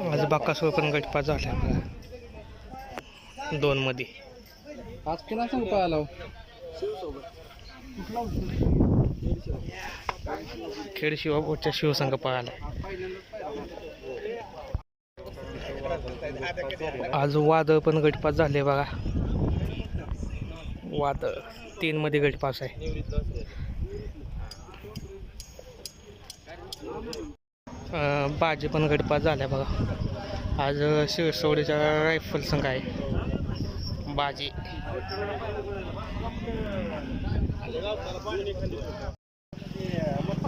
आज बाकासोर पण गटपास झाला बघा. दोन मध्ये आज पुन्हा सांग पळाला खेड शिवापूरच्या शिवसंघ पळाला आज वादळ पण गटपास झाले बघा. वादळ तीन मध्ये गटपास आहे. बाजी पण गडपात झाल्या बघा. आज शिरसोडीचा रायफल संघ आहे. बाजी.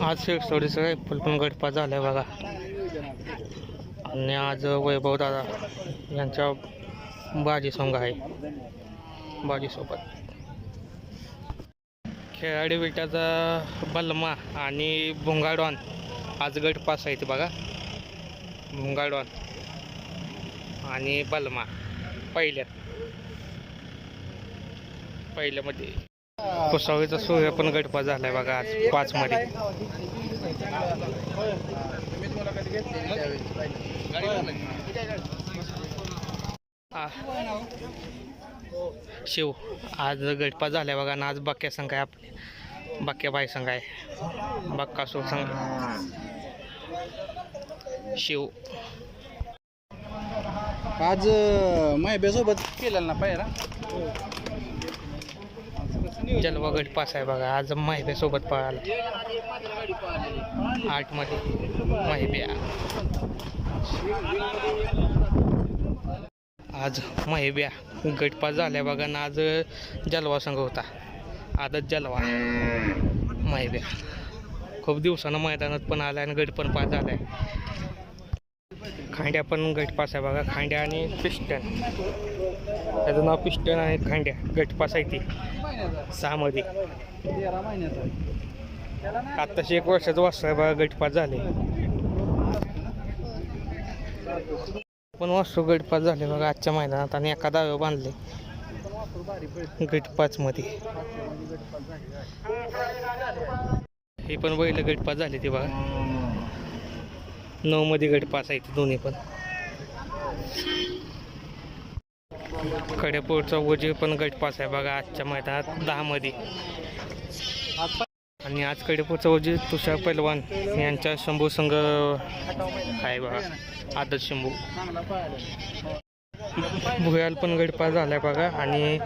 आज शिरसोडीचा रायफल पण गडपात झाला आहे बघा. आणि आज वैभव दादा यांच्या बाजी संघ आहे. बाजीसोबत खेळाडी विटाचा बलमा आणि भुंगाडॉन आज गट पास आहेत बघा. भुंगाडॉन आणि बलमा पहिल्यात पहिल्यामध्ये. कोसावळीचा सूर्य पण गटपास झालाय बघा आज पाच मध्ये शिव आज गटपास झालाय बघा आणि आज बाक्या संघ आहे आपले बाक्या बाई संघ आहे. बक्कासूर संघ शिव. आज मायब्यासोबत केलेला ना पायरा? जलवा गटपास आहे बघा. आज माहिब्या सोबत पळाला. आठमध्ये माहिब्या आज माहिब्या गटपास झाल्या बघा आणि आज जलवा संघ होता. आदत जलवा. माहिती खूप दिवसानं मैदानात पण आला आणि गट पण पास झालाय. खांड्या पण गटपास आहे बघा. खांड्या आणि पिस्टन. त्याचं नाव पिस्टन आहे खांड्या. गटपास आहे ती. सहामध्ये तेरा आत्ताशी एक वर्षाचं वाजता आहे बघा. गटपास झाले. पण वास्तू गटपास झाले बघा आजच्या मैदानात आणि एका दावे बांधले. गट पाचमध्ये हे पण बैल गटपास झाले ते बघा. नऊ मध्ये गटपास आहे ते दोन्ही पण. कडेपोटचा वजीर पण गटपास आहे बघा आजच्या मैदानात दहा मध्ये. आणि आज कडेपूरचा वजीर तुषार पैलवान यांच्या शंभू संघ आहे बघा आदर्श शंभू. भुयाल पण गडपास झाला आहे बघा आणि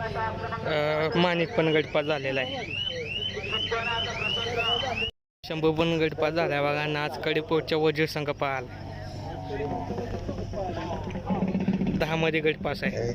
माणिक पण गडपा झालेला आहे. शंभू पण गडपास झाला आहे बघा आणि आज कडेपोटच्या वजीर संघ पाहाल. दहा मध्ये आहे.